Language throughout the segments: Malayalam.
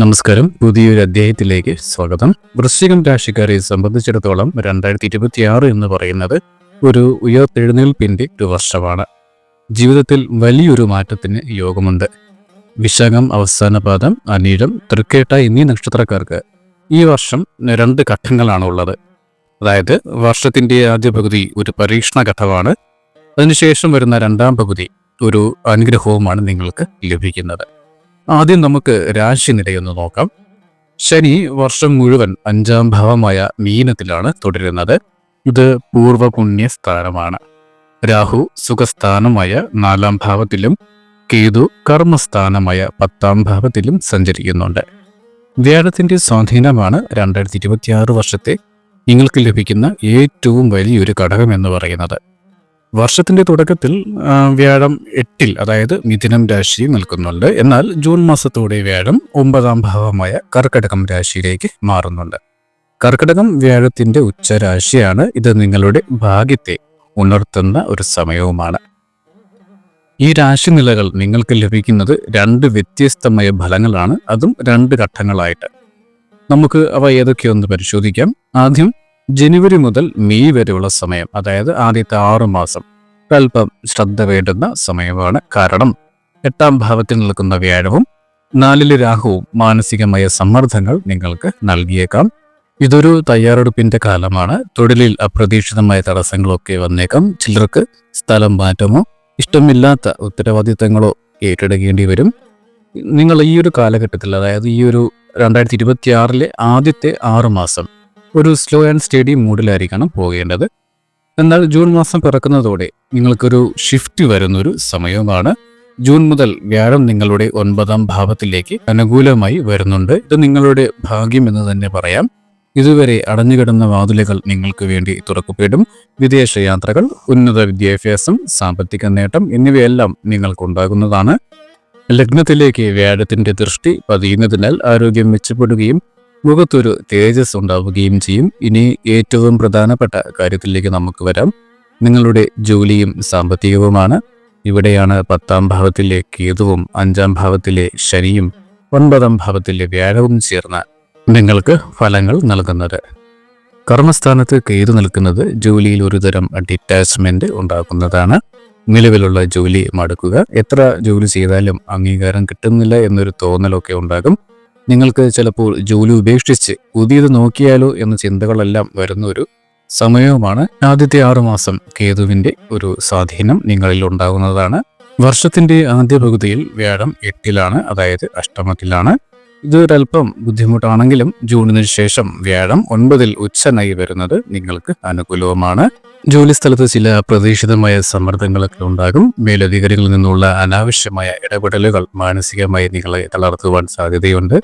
നമസ്കാരം. പുതിയൊരു അധ്യായത്തിലേക്ക് സ്വാഗതം. വൃശ്ചികം രാശിക്കാരെ സംബന്ധിച്ചിടത്തോളം രണ്ടായിരത്തി ഇരുപത്തിയാറ് എന്ന് പറയുന്നത് ഒരു ഉയർത്തെഴുന്നേൽപ്പിന്റെ ഒരു വർഷമാണ്. ജീവിതത്തിൽ വലിയൊരു മാറ്റത്തിന് യോഗമുണ്ട്. വിശാഖം അവസാന പാദം അനീഴം തൃക്കേട്ട എന്നീ നക്ഷത്രക്കാർക്ക് ഈ വർഷം രണ്ട് ഘട്ടങ്ങളാണ് ഉള്ളത് അതായത് വർഷത്തിന്റെ ആദ്യ പകുതി ഒരു പരീക്ഷണ ഘട്ടമാണ്. അതിനുശേഷം വരുന്ന രണ്ടാം പകുതി ഒരു അനുഗ്രഹവുമാണ് നിങ്ങൾക്ക് ലഭിക്കുന്നത്. ആദ്യം നമുക്ക് രാശി നിലയൊന്ന് നോക്കാം. ശനി വർഷം മുഴുവൻ അഞ്ചാം ഭാവമായ മീനത്തിലാണ് തുടരുന്നത്. ഇത് പൂർവപുണ്യ സ്ഥാനമാണ്. രാഹു സുഖസ്ഥാനമായ നാലാം ഭാവത്തിലും കേതു കർമ്മസ്ഥാനമായ പത്താം ഭാവത്തിലും സഞ്ചരിക്കുന്നുണ്ട്. വ്യാഴത്തിന്റെ സ്വാധീനമാണ് രണ്ടായിരത്തി ഇരുപത്തിയാറ് വർഷത്തെ നിങ്ങൾക്ക് ലഭിക്കുന്ന ഏറ്റവും വലിയൊരു ഘടകം എന്ന് പറയുന്നത്. വർഷത്തിന്റെ തുടക്കത്തിൽ വ്യാഴം എട്ടിൽ അതായത് മിഥുനം രാശി നിൽക്കുന്നുണ്ട്. എന്നാൽ ജൂൺ മാസത്തോടെ വ്യാഴം ഒമ്പതാം ഭാവമായ കർക്കടകം രാശിയിലേക്ക് മാറുന്നുണ്ട്. കർക്കടകം വ്യാഴത്തിന്റെ ഉച്ചരാശിയാണ്. ഇത് നിങ്ങളുടെ ഭാഗ്യത്തെ ഉണർത്തുന്ന ഒരു സമയവുമാണ്. ഈ രാശിനിലകൾ നിങ്ങൾക്ക് ലഭിക്കുന്നത് രണ്ട് വ്യത്യസ്തമായ ഫലങ്ങളാണ്. അതും രണ്ട് ഘട്ടങ്ങളായിട്ട്. നമുക്ക് അവ ഏതൊക്കെയൊന്ന് പരിശോധിക്കാം. ആദ്യം ജനുവരി മുതൽ മെയ് വരെയുള്ള സമയം അതായത് ആദ്യത്തെ ആറു മാസം അല്പം ശ്രദ്ധ വേണ്ടുന്ന സമയമാണ് കാരണം എട്ടാം ഭാവത്തിൽ നിൽക്കുന്ന വ്യാഴവും നാലിലെ രാഹുവും മാനസികമായ സമ്മർദ്ദങ്ങൾ നിങ്ങൾക്ക് നൽകിയേക്കാം. ഇതൊരു തയ്യാറെടുപ്പിന്റെ കാലമാണ്. തൊഴിലിൽ അപ്രതീക്ഷിതമായ തടസ്സങ്ങളൊക്കെ വന്നേക്കാം. ചിലർക്ക് സ്ഥലം മാറ്റമോ ഇഷ്ടമില്ലാത്ത ഉത്തരവാദിത്തങ്ങളോ ഏറ്റെടുക്കേണ്ടി വരും. നിങ്ങൾ ഈ ഒരു കാലഘട്ടത്തിൽ അതായത് ഈ ഒരു രണ്ടായിരത്തി ഇരുപത്തി ആറിലെ ആദ്യത്തെ ആറ് മാസം ഒരു സ്ലോ ആൻഡ് സ്റ്റഡി മൂഡിലായിരിക്കണം പോകേണ്ടത്. എന്നാൽ ജൂൺ മാസം പിറക്കുന്നതോടെ നിങ്ങൾക്കൊരു ഷിഫ്റ്റ് വരുന്നൊരു സമയവുമാണ് ജൂൺ മുതൽ വ്യാഴം നിങ്ങളുടെ ഒൻപതാം ഭാവത്തിലേക്ക് അനുകൂലമായി വരുന്നുണ്ട്. ഇത് നിങ്ങളുടെ ഭാഗ്യം എന്ന് തന്നെ പറയാം. ഇതുവരെ അടഞ്ഞുകിടന്ന വാതിലുകൾ നിങ്ങൾക്ക് വേണ്ടി തുറക്കപ്പെടും. വിദേശ യാത്രകൾ ഉന്നത വിദ്യാഭ്യാസം സാമ്പത്തിക നേട്ടം എന്നിവയെല്ലാം നിങ്ങൾക്കുണ്ടാകുന്നതാണ്. ലഗ്നത്തിലേക്ക് വ്യാഴത്തിന്റെ ദൃഷ്ടി പതിയുന്നതിനാൽ ആരോഗ്യം മെച്ചപ്പെടുകയും മുഖത്തൊരു തേജസ് ഉണ്ടാവുകയും ചെയ്യും. ഇനി ഏറ്റവും പ്രധാനപ്പെട്ട കാര്യത്തിലേക്ക് നമുക്ക് വരാം. നിങ്ങളുടെ ജോലിയും സാമ്പത്തികവുമാണ്. ഇവിടെയാണ് പത്താം ഭാവത്തിലെ കേതുവും അഞ്ചാം ഭാവത്തിലെ ശനിയും ഒൻപതാം ഭാവത്തിലെ വ്യാഴവും ചേർന്ന് നിങ്ങൾക്ക് ഫലങ്ങൾ നൽകുന്നത്. കർമ്മസ്ഥാനത്ത് കേതു നിൽക്കുന്നത് ജോലിയിൽ ഒരുതരം ഡിറ്റാച്ച്മെന്റ് ഉണ്ടാക്കുന്നതാണ്. നിലവിലുള്ള ജോലി മടുക്കുക. എത്ര ജോലി ചെയ്താലും അംഗീകാരം കിട്ടുന്നില്ല എന്നൊരു തോന്നലൊക്കെ ഉണ്ടാകും. നിങ്ങൾക്ക് ചിലപ്പോൾ ജോലി ഉപേക്ഷിച്ച് പുതിയത് നോക്കിയാലോ എന്ന ചിന്തകളെല്ലാം വരുന്ന ഒരു സമയവുമാണ്. ആദ്യത്തെ ആറുമാസം കേതുവിന്റെ ഒരു സ്വാധീനം നിങ്ങളിൽ ഉണ്ടാകുന്നതാണ്. വർഷത്തിന്റെ ആദ്യ പകുതിയിൽ വ്യാഴം എട്ടിലാണ് അതായത് അഷ്ടമത്തിലാണ്. ഇത് ഒരല്പം ബുദ്ധിമുട്ടാണെങ്കിലും ജൂണിന് ശേഷം വ്യാഴം ഒൻപതിൽ ഉച്ചനായി വരുന്നത് നിങ്ങൾക്ക് അനുകൂലവുമാണ്. ജോലിസ്ഥലത്ത് ചില പ്രതീക്ഷിതമായ സമ്മർദ്ദങ്ങളൊക്കെ ഉണ്ടാകും. മേലധികാരികളിൽ നിന്നുള്ള അനാവശ്യമായ ഇടപെടലുകൾ മാനസികമായി നിങ്ങളെ തളർത്തുവാൻ സാധ്യതയുണ്ട്.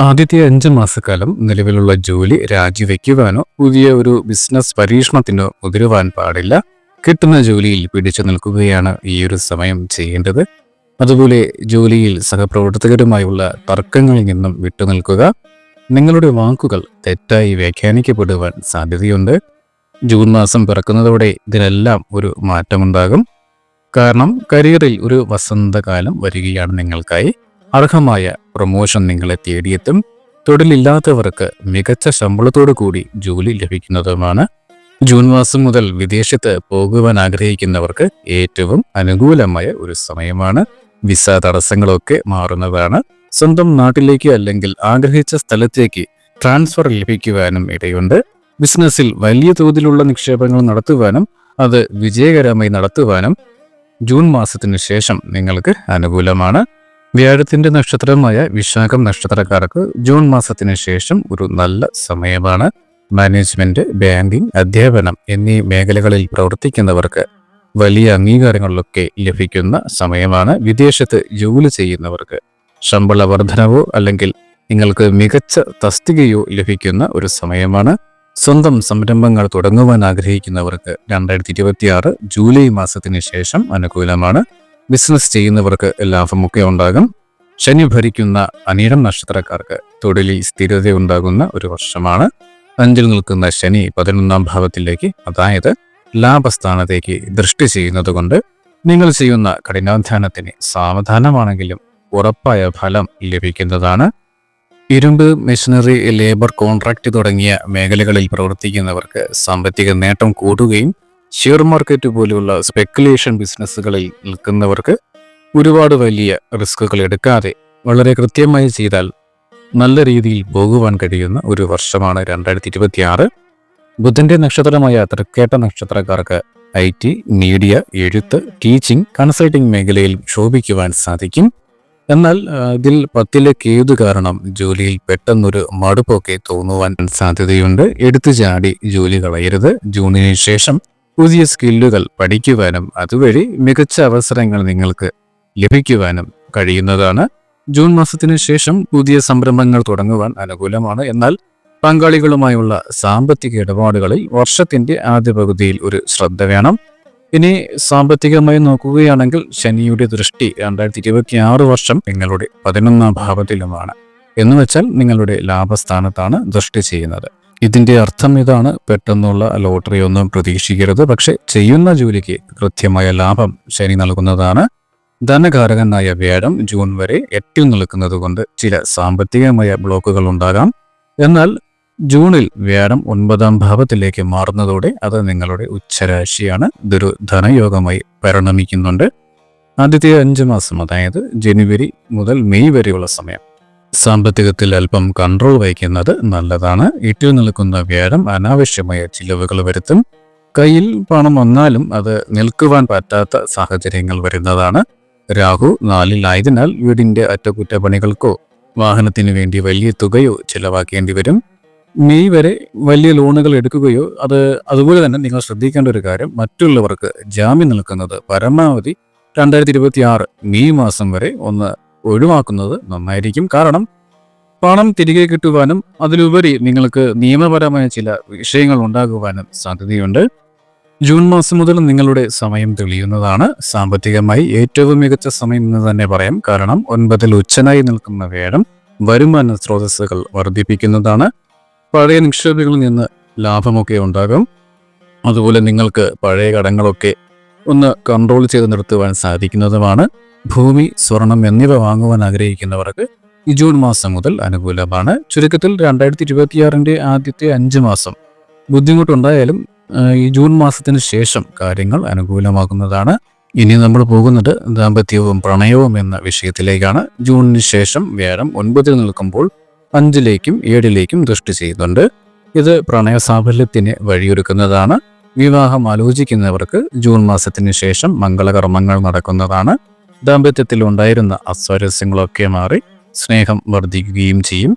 ആദ്യത്തെ അഞ്ച് മാസക്കാലം നിലവിലുള്ള ജോലി രാജിവെക്കുവാനോ പുതിയ ഒരു ബിസിനസ് പരീക്ഷണത്തിനോ മുതിരുവാൻ പാടില്ല. കിട്ടുന്ന ജോലിയിൽ പിടിച്ചു നിൽക്കുകയാണ് ഈ ഒരു സമയം ചെയ്യേണ്ടത്. അതുപോലെ ജോലിയിൽ സഹപ്രവർത്തകരുമായുള്ള തർക്കങ്ങളിൽ നിന്നും വിട്ടുനിൽക്കുക. നിങ്ങളുടെ വാക്കുകൾ തെറ്റായി വ്യാഖ്യാനിക്കപ്പെടുവാൻ സാധ്യതയുണ്ട്. ജൂൺ മാസം പിറക്കുന്നതോടെ ഇതിനെല്ലാം ഒരു മാറ്റമുണ്ടാകും. കാരണം കരിയറിൽ ഒരു വസന്തകാലം വരികയാണ് നിങ്ങൾക്കായി. അർഹമായ പ്രൊമോഷൻ നിങ്ങളെ തേടിയെത്തും. തൊഴിലില്ലാത്തവർക്ക് മികച്ച ശമ്പളത്തോടു കൂടി ജോലി ലഭിക്കുന്നതുമാണ്. ജൂൺ മാസം മുതൽ വിദേശത്ത് പോകുവാൻ ആഗ്രഹിക്കുന്നവർക്ക് ഏറ്റവും അനുകൂലമായ ഒരു സമയമാണ്. വിസ തടസ്സങ്ങളൊക്കെ മാറുന്നതാണ്. സ്വന്തം നാട്ടിലേക്ക് അല്ലെങ്കിൽ ആഗ്രഹിച്ച സ്ഥലത്തേക്ക് ട്രാൻസ്ഫർ ലഭിക്കുവാനും ഇടയുണ്ട്. ബിസിനസ്സിൽ വലിയ തോതിലുള്ള നിക്ഷേപങ്ങൾ നടത്തുവാനും അത് വിജയകരമായി നടത്തുവാനും ജൂൺ മാസത്തിനു ശേഷം നിങ്ങൾക്ക് അനുകൂലമാണ്. വ്യാഴത്തിന്റെ നക്ഷത്രമായ വിശാഖം നക്ഷത്രക്കാർക്ക് ജൂൺ മാസത്തിന് ശേഷം ഒരു നല്ല സമയമാണ്. മാനേജ്മെന്റ് ബാങ്കിംഗ് അധ്യാപനം എന്നീ മേഖലകളിൽ പ്രവർത്തിക്കുന്നവർക്ക് വലിയ അംഗീകാരങ്ങളിലൊക്കെ ലഭിക്കുന്ന സമയമാണ്. വിദേശത്ത് ജോലി ചെയ്യുന്നവർക്ക് ശമ്പള വർധനവോ അല്ലെങ്കിൽ നിങ്ങൾക്ക് മികച്ച തസ്തികയോ ലഭിക്കുന്ന ഒരു സമയമാണ്. സ്വന്തം സംരംഭങ്ങൾ തുടങ്ങുവാൻ ആഗ്രഹിക്കുന്നവർക്ക് രണ്ടായിരത്തി ഇരുപത്തിയാറ് ജൂലൈ മാസത്തിന് ശേഷം അനുകൂലമാണ്. ബിസിനസ് ചെയ്യുന്നവർക്ക് ലാഭമൊക്കെ ഉണ്ടാകും. ശനി ഭരിക്കുന്ന അനീഴം നക്ഷത്രക്കാർക്ക് തൊഴിലിൽ സ്ഥിരതയുണ്ടാകുന്ന ഒരു വർഷമാണ്. അഞ്ചിൽ നിൽക്കുന്ന ശനി പതിനൊന്നാം ഭാവത്തിലേക്ക് അതായത് ലാഭസ്ഥാനത്തേക്ക് ദൃഷ്ടി ചെയ്യുന്നതുകൊണ്ട് നിങ്ങൾ ചെയ്യുന്ന കഠിനാധ്വാനത്തിന് സാവധാനമാണെങ്കിലും ഉറപ്പായ ഫലം ലഭിക്കുന്നതാണ്. ഇരുമ്പ് മെഷീനറി ലേബർ കോൺട്രാക്ട് തുടങ്ങിയ മേഖലകളിൽ പ്രവർത്തിക്കുന്നവർക്ക് സാമ്പത്തിക നേട്ടം കൂടുകയും ഷെയർ മാർക്കറ്റ് പോലുള്ള സ്പെക്കുലേഷൻ ബിസിനസ്സുകളിൽ നിൽക്കുന്നവർക്ക് ഒരുപാട് വലിയ റിസ്കുകൾ എടുക്കാതെ വളരെ കൃത്യമായി ചെയ്താൽ നല്ല രീതിയിൽ പോകുവാൻ കഴിയുന്ന ഒരു വർഷമാണ് രണ്ടായിരത്തി ഇരുപത്തി ആറ് ബുധന്റെ നക്ഷത്രമായ തൃക്കേട്ട നക്ഷത്രക്കാർക്ക് ഐ ടി മീഡിയ എഴുത്ത് ടീച്ചിങ് കൺസൾട്ടിംഗ് മേഖലയിൽ ശോഭിക്കുവാൻ സാധിക്കും. എന്നാൽ ഇതിൽ പത്തിലെ കേതു കാരണം ജോലിയിൽ പെട്ടെന്നൊരു മടുപ്പൊക്കെ തോന്നുവാൻ സാധ്യതയുണ്ട്. എടുത്തു ചാടി ജോലി കളയരുത്. ജൂണിന് ശേഷം പുതിയ സ്കില്ലുകൾ പഠിക്കുവാനും അതുവഴി മികച്ച അവസരങ്ങൾ നിങ്ങൾക്ക് ലഭിക്കുവാനും കഴിയുന്നതാണ്. ജൂൺ മാസത്തിന് ശേഷം പുതിയ സംരംഭങ്ങൾ തുടങ്ങുവാൻ അനുകൂലമാണ്. എന്നാൽ പങ്കാളികളുമായുള്ള സാമ്പത്തിക ഇടപാടുകളിൽ വർഷത്തിന്റെ ആദ്യ പകുതിയിൽ ഒരു ശ്രദ്ധ വേണം. ഇനി സാമ്പത്തികമായി നോക്കുകയാണെങ്കിൽ ശനിയുടെ ദൃഷ്ടി രണ്ടായിരത്തി ഇരുപത്തി ആറ് വർഷം നിങ്ങളുടെ പതിനൊന്നാം ഭാവത്തിലുമാണ്. എന്ന് വെച്ചാൽ നിങ്ങളുടെ ലാഭസ്ഥാനത്താണ് ദൃഷ്ടി ചെയ്യുന്നത്. ഇതിന്റെ അർത്ഥം ഇതാണ് പെട്ടെന്നുള്ള ലോട്ടറി ഒന്നും പ്രതീക്ഷിക്കരുത്. പക്ഷെ ചെയ്യുന്ന ജോലിക്ക് കൃത്യമായ ലാഭം ശനി നൽകുന്നതാണ്. ധനകാരകനായ വ്യാഴം ജൂൺ വരെ ഏറ്റവും നിൽക്കുന്നത് കൊണ്ട് ചില സാമ്പത്തികമായ ബ്ലോക്കുകൾ ഉണ്ടാകാം. എന്നാൽ ജൂണിൽ വ്യാഴം ഒൻപതാം ഭാവത്തിലേക്ക് മാറുന്നതോടെ അത് നിങ്ങളുടെ ഉച്ചരാശിയാണ്. ഇതൊരു ധനയോഗമായി പരിണമിക്കുന്നുണ്ട്. ആദ്യത്തെ അഞ്ച് മാസം അതായത് ജനുവരി മുതൽ മെയ് വരെയുള്ള സമയം. സാമ്പത്തികത്തിൽ അല്പം കൺട്രോൾ വഹിക്കുന്നത് നല്ലതാണ്. ഇട്ടിൽ നിൽക്കുന്ന വ്യാഴം അനാവശ്യമായ ചിലവുകൾ വരുത്തും. കയ്യിൽ പണം വന്നാലും അത് നിൽക്കുവാൻ പറ്റാത്ത സാഹചര്യങ്ങൾ വരുന്നതാണ്. രാഹു നാലിലായതിനാൽ വീടിന്റെ അറ്റകുറ്റപ്പണികൾക്കോ വാഹനത്തിന് വേണ്ടി വലിയ തുകയോ ചിലവാക്കേണ്ടി വരും. മെയ് വരെ വലിയ ലോണുകൾ എടുക്കുകയോ അത് അതുപോലെ തന്നെ നിങ്ങൾ ശ്രദ്ധിക്കേണ്ട ഒരു കാര്യം മറ്റുള്ളവർക്ക് ജാമ്യം നിൽക്കുന്നത് പരമാവധി രണ്ടായിരത്തി ഇരുപത്തി ആറ് മെയ് മാസം വരെ ഒന്ന് ഒഴിവാക്കുന്നത് നന്നായിരിക്കും. കാരണം പണം തിരികെ കിട്ടുവാനും അതിലുപരി നിങ്ങൾക്ക് നിയമപരമായ ചില വിഷയങ്ങൾ ഉണ്ടാകുവാനും സാധ്യതയുണ്ട്. ജൂൺ മാസം മുതൽ നിങ്ങളുടെ സമയം തെളിയുന്നതാണ്. സാമ്പത്തികമായി ഏറ്റവും മികച്ച സമയം എന്ന് തന്നെ പറയാം. കാരണം ഒൻപതിൽ ഉച്ചനായി നിൽക്കുന്ന വേടം വരുമാന സ്രോതസ്സുകൾ വർദ്ധിപ്പിക്കുന്നതാണ്. പഴയ നിക്ഷേപങ്ങളിൽ നിന്ന് ലാഭമൊക്കെ ഉണ്ടാകും. അതുപോലെ നിങ്ങൾക്ക് പഴയ കടങ്ങളൊക്കെ ഒന്ന് കൺട്രോൾ ചെയ്ത് നിർത്തുവാൻ സാധിക്കുന്നതുമാണ്. ഭൂമി സ്വർണം എന്നിവ വാങ്ങുവാൻ ആഗ്രഹിക്കുന്നവർക്ക് ഈ ജൂൺ മാസം മുതൽ അനുകൂലമാണ്. ചുരുക്കത്തിൽ രണ്ടായിരത്തി ഇരുപത്തിയാറിന്റെ ആദ്യത്തെ അഞ്ച് മാസം ബുദ്ധിമുട്ടുണ്ടായാലും ഈ ജൂൺ മാസത്തിന് ശേഷം കാര്യങ്ങൾ അനുകൂലമാകുന്നതാണ്. ഇനി നമ്മൾ പോകുന്നത് ദാമ്പത്യവും പ്രണയവും എന്ന വിഷയത്തിലേക്കാണ്. ജൂണിന് ശേഷം വ്യാഴം ഒൻപതിൽ നിൽക്കുമ്പോൾ അഞ്ചിലേക്കും ഏഴിലേക്കും ദൃഷ്ടി ചെയ്യുന്നുണ്ട്. ഇത് പ്രണയ സാഫല്യത്തിന് വഴിയൊരുക്കുന്നതാണ്. വിവാഹം ആലോചിക്കുന്നവർക്ക് ജൂൺ മാസത്തിന് ശേഷം മംഗളകർമ്മങ്ങൾ നടക്കുന്നതാണ്. ദാമ്പത്യത്തിൽ ഉണ്ടായിരുന്ന അസ്വാരസ്യങ്ങളൊക്കെ മാറി സ്നേഹം വർദ്ധിക്കുകയും ചെയ്യും.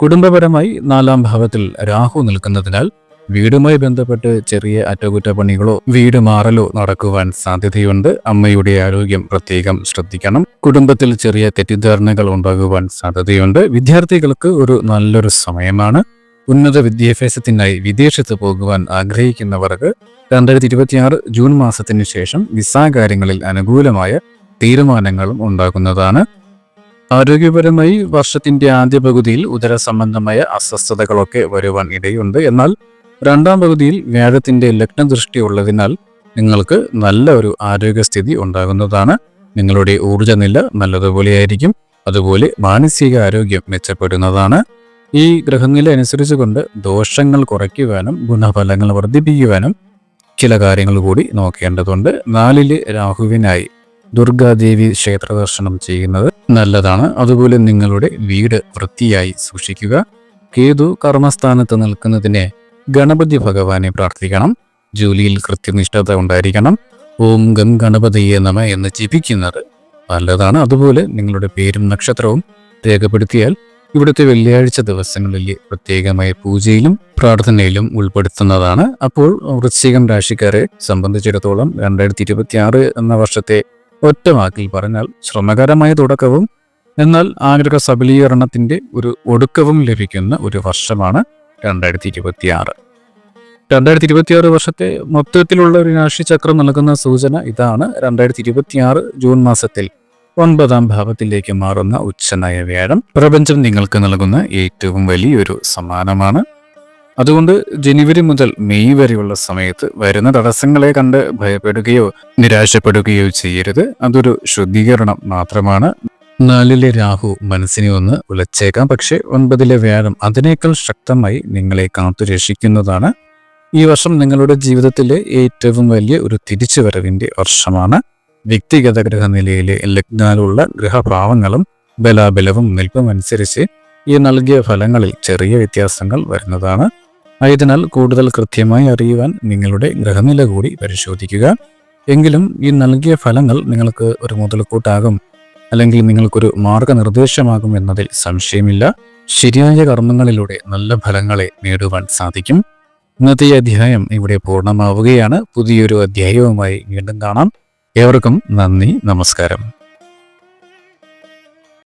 കുടുംബപരമായി നാലാം ഭാവത്തിൽ രാഹു നിൽക്കുന്നതിനാൽ വീടുമായി ബന്ധപ്പെട്ട് ചെറിയ അറ്റകുറ്റപ്പണികളോ വീട് മാറലോ നടക്കുവാൻ സാധ്യതയുണ്ട്. അമ്മയുടെ ആരോഗ്യം പ്രത്യേകം ശ്രദ്ധിക്കണം. കുടുംബത്തിൽ ചെറിയ തെറ്റിദ്ധാരണകൾ ഉണ്ടാകുവാൻ സാധ്യതയുണ്ട്. വിദ്യാർത്ഥികൾക്ക് ഒരു നല്ലൊരു സമയമാണ്. ഉന്നത വിദ്യാഭ്യാസത്തിനായി വിദേശത്ത് പോകുവാൻ ആഗ്രഹിക്കുന്നവർക്ക് രണ്ടായിരത്തി ഇരുപത്തിയാറ് ജൂൺ മാസത്തിന് ശേഷം വിസ കാര്യങ്ങളിൽ അനുകൂലമായ തീരുമാനങ്ങളും ഉണ്ടാകുന്നതാണ്. ആരോഗ്യപരമായി വർഷത്തിന്റെ ആദ്യ പകുതിയിൽ ഉദര സംബന്ധമായ അസ്വസ്ഥതകളൊക്കെ വരുവാൻ ഇടയുണ്ട്. എന്നാൽ രണ്ടാം പകുതിയിൽ വ്യാഴത്തിന്റെ ലഗ്നദൃഷ്ടി ഉള്ളതിനാൽ നിങ്ങൾക്ക് നല്ല ഒരു ആരോഗ്യസ്ഥിതി ഉണ്ടാകുന്നതാണ്. നിങ്ങളുടെ ഊർജനില നല്ലതുപോലെയായിരിക്കും. അതുപോലെ മാനസിക ആരോഗ്യം മെച്ചപ്പെടുന്നതാണ്. ഈ ഗ്രഹനില അനുസരിച്ച് കൊണ്ട് ദോഷങ്ങൾ കുറയ്ക്കുവാനും ഗുണഫലങ്ങൾ വർദ്ധിപ്പിക്കുവാനും ചില കാര്യങ്ങൾ കൂടി നോക്കേണ്ടതുണ്ട്. നാലിൽ രാഹുവിനായി ദുർഗാദേവി ക്ഷേത്ര ദർശനം ചെയ്യുന്നത് നല്ലതാണ്. അതുപോലെ നിങ്ങളുടെ വീട് വൃത്തിയായി സൂക്ഷിക്കുക. കേതു കർമ്മസ്ഥാനത്ത് നിൽക്കുന്നതിനെ ഗണപതി ഭഗവാനെ പ്രാർത്ഥിക്കണം. ജോലിയിൽ കൃത്യനിഷ്ഠത ഉണ്ടായിരിക്കണം. ഓം ഗം ഗണപതിയെ നമ എന്ന് ജപിക്കുന്നത് നല്ലതാണ്. അതുപോലെ നിങ്ങളുടെ പേരും നക്ഷത്രവും രേഖപ്പെടുത്തിയാൽ ഇവിടുത്തെ വെള്ളിയാഴ്ച ദിവസങ്ങളിൽ പ്രത്യേകമായ പൂജയിലും പ്രാർത്ഥനയിലും ഉൾപ്പെടുത്തുന്നതാണ്. അപ്പോൾ വൃശ്ചികം രാശിക്കാരെ സംബന്ധിച്ചിടത്തോളം രണ്ടായിരത്തി ഇരുപത്തി ആറ് എന്ന വർഷത്തെ ഒറ്റ വാക്കിൽ പറഞ്ഞാൽ ശ്രമകരമായ തുടക്കവും എന്നാൽ ആഗ്രഹ സബലീകരണത്തിന്റെ ഒരു ഒടുക്കവും ലഭിക്കുന്ന ഒരു വർഷമാണ്. രണ്ടായിരത്തി ഇരുപത്തി ആറ് രണ്ടായിരത്തി ഇരുപത്തി ആറ് വർഷത്തെ മൊത്തത്തിലുള്ള ഒരു രാശിചക്രം നൽകുന്ന സൂചന ഇതാണ്. രണ്ടായിരത്തി ഇരുപത്തി ആറ് ജൂൺ മാസത്തിൽ ഒൻപതാം ഭാവത്തിലേക്ക് മാറുന്ന ഉച്ചനായ വ്യാഴം. പ്രപഞ്ചം നിങ്ങൾക്ക് നൽകുന്ന ഏറ്റവും വലിയൊരു സമ്മാനമാണ്. അതുകൊണ്ട് ജനുവരി മുതൽ മെയ് വരെയുള്ള സമയത്ത് വരുന്ന തടസ്സങ്ങളെ കണ്ട് ഭയപ്പെടുകയോ നിരാശപ്പെടുകയോ ചെയ്യരുത്. അതൊരു ശുദ്ധീകരണം മാത്രമാണ്. നാലിലെ രാഹു മനസ്സിനെ ഒന്ന് ഉലച്ചേക്കാം പക്ഷേ ഒൻപതിലെ വ്യാഴം അതിനേക്കാൾ ശക്തമായി നിങ്ങളെ കാത്തു രക്ഷിക്കുന്നതാണ്. ഈ വർഷം നിങ്ങളുടെ ജീവിതത്തിലെ ഏറ്റവും വലിയ ഒരു തിരിച്ചുവരവിന്റെ വർഷമാണ്. വ്യക്തിഗത ഗ്രഹനിലയിലെ ലഗ്നാലുള്ള ഗ്രഹഭാവങ്ങളും ബലാബലവും നിൽപ്പമനുസരിച്ച് ഈ നൽകിയ ഫലങ്ങളിൽ ചെറിയ വ്യത്യാസങ്ങൾ വരുന്നതാണ്. ആയതിനാൽ കൂടുതൽ കൃത്യമായി അറിയുവാൻ നിങ്ങളുടെ ഗ്രഹനില കൂടി പരിശോധിക്കുക. എങ്കിലും ഈ നൽകിയ ഫലങ്ങൾ നിങ്ങൾക്ക് ഒരു മുതൽക്കൂട്ടാകും. അല്ലെങ്കിൽ നിങ്ങൾക്കൊരു മാർഗനിർദ്ദേശമാകും എന്നതിൽ സംശയമില്ല. ശരിയായ കർമ്മങ്ങളിലൂടെ നല്ല ഫലങ്ങളെ നേടുവാൻ സാധിക്കും. ഇന്നത്തെ അധ്യായം ഇവിടെ പൂർണമാവുകയാണ്. പുതിയൊരു അധ്യായവുമായി വീണ്ടും കാണാം. ഏവർക്കും നന്ദി നമസ്കാരം.